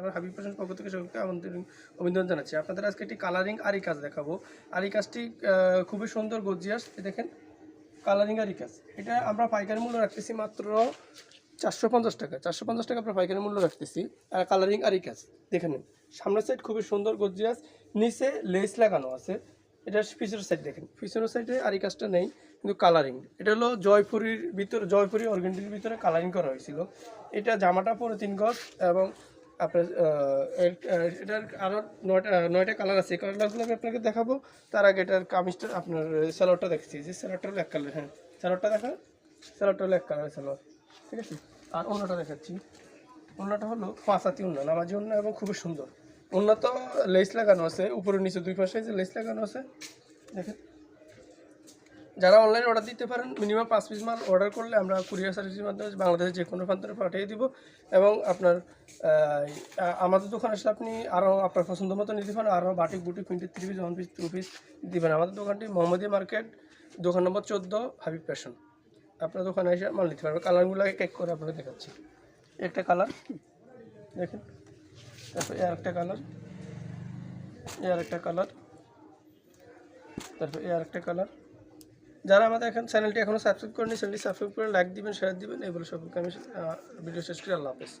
এবার হাবিব ফ্যাশন পক্ষ থেকে সকলকে আমন্ত্রণ, অভিনন্দন জানাচ্ছি। আপনাদের আজকে একটি কালারিং আরি কাজ দেখাবো। আরি কাজটি খুবই সুন্দর গর্জিয়াস। এই দেখেন কালারিং আরি কাজ। এটা আমরা পাইকারি মূল্য রাখতেছি মাত্র চারশো পঞ্চাশ টাকা। চারশো পঞ্চাশ টাকা আমরা পাইকারি মূল্য রাখতেছি। আর কালারিং আরি কাজ। দেখে নিন সামনের সাইড খুবই সুন্দর, গর্জিয়াস। নিচে লেস লাগানো আছে। এটা পিছনের সাইড দেখেন। পিছনের সাইডে আরি কাজটা নেই, কিন্তু কালারিং এটা হলো জয়পুরীর ভিতরে, জয়পুরি অর্গেন্ডির ভিতরে কালারিং করা হয়েছিল। এটা জামাটা পরে তিন গজ এবং আপনার এটার আরও নয়টা নয়টা কালার আছে। এই কালারগুলো আমি আপনাকে দেখাবো। তার আগে এটার কামিজটা, আপনার স্যালোয়ারটা দেখছি। যে স্যালোয়ারটা হলো এক কালার হ্যাঁ। স্যালোয়ারটা দেখা স্যালোয়ারটা হলো এক কালারের স্যালোয়ার ঠিক আছে? আর অন্যটা দেখাচ্ছি। অন্যটা হলো পাঁচাতি উন্না নামাজি উন্না এবং খুবই সুন্দর। উন্নত লেস লাগানো আছে, উপরে নিচে দুই পাশে যে লেস লাগানো আছে। দেখেন। যারা অনলাইনে অর্ডার দিতে পারেন মিনিমাম পাঁচ পিস মাল অর্ডার করলে আমরা কুরিয়ার সার্ভিসের মাধ্যমে বাংলাদেশের যে কোনো প্রান্তে পাঠিয়ে দিব এবং আপনার আমাদের দোকানে আসলে আপনি আরও আপনার পছন্দ মতো নিতে পারেন আরও বাটিক, বুটিক প্রিন্টের three piece one piece two piece দিবেন আমাদের দোকানটি মোহাম্মদিয়া মার্কেট, দোকান নম্বর চোদ্দ, হাবিব ফ্যাশন। আপনার দোকানে এসে মাল নিতে পারবেন। কালারগুলো কেক করে আপনাকে দেখাচ্ছি। একটা কালার, দেখেন। তারপর এর একটা কালার, এর একটা কালার, তারপর এর একটা কালার। যারা আমাদের এখন চ্যানেলটি এখনও সাবস্ক্রাইব করেনি চ্যানেলটি সাবস্ক্রাইব করে লাইক দিবেন শেয়ার দিবেন, এগুলো সবকে আমি ভিডিও শেষ করি। আল্লাহ হাফেজ।